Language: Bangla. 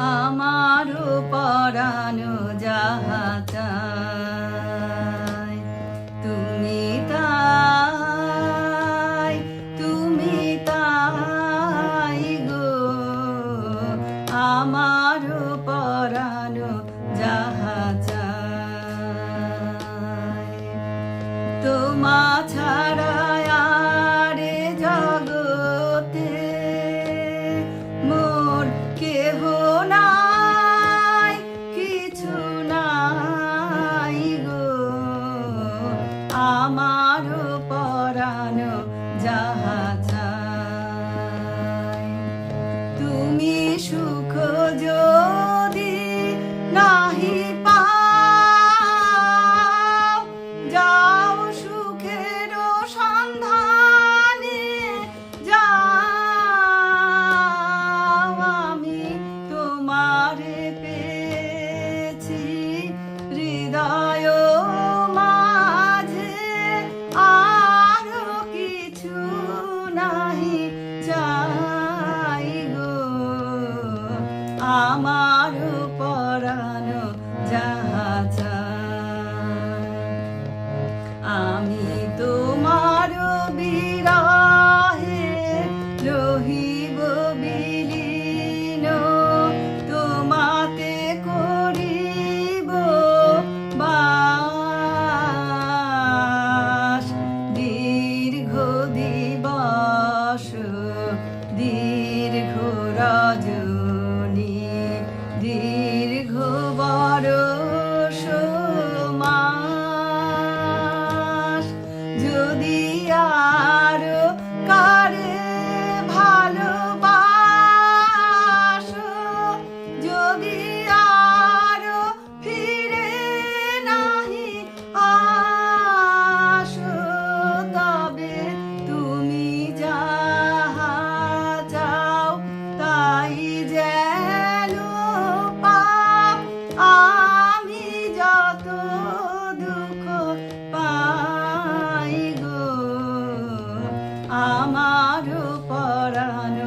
আমার পরানো যাহাতা তুমি তাই তুমি তাই গো। আমার পরানো যাহাতা আমার পরাণ যাহা তুমি সুখ পরানো যা Parana